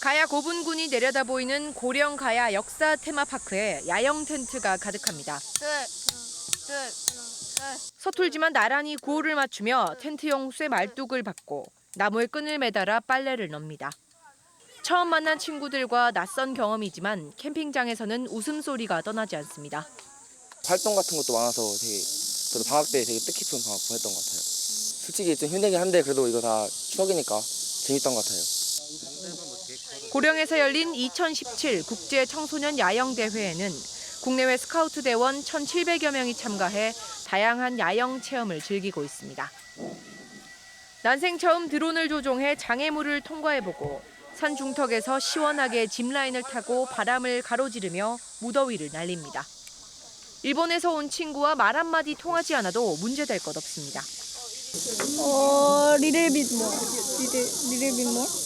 가야 고분군이 내려다 보이는 고령 가야 역사 테마파크에 야영 텐트가 가득합니다. 서툴지만 나란히 구호를 맞추며 텐트용 쇠 말뚝을 받고 나무에 끈을 매달아 빨래를 넣습니다. 처음 만난 친구들과 낯선 경험이지만 캠핑장에서는 웃음소리가 떠나지 않습니다. 활동 같은 것도 많아서 되게 저도 방학 때 되게 뜻깊은 방학 보냈던 것 같아요. 솔직히 좀 힘들긴 한데 그래도 이거 다 추억이니까 재밌던 것 같아요. 고령에서 열린 2017 국제 청소년 야영 대회에는 국내외 스카우트 대원 1,700여 명이 참가해 다양한 야영 체험을 즐기고 있습니다. 난생 처음 드론을 조종해 장애물을 통과해보고 산 중턱에서 시원하게 짚라인을 타고 바람을 가로지르며 무더위를 날립니다. 일본에서 온 친구와 말 한마디 통하지 않아도 문제될 것 없습니다. more. Little, little bit more.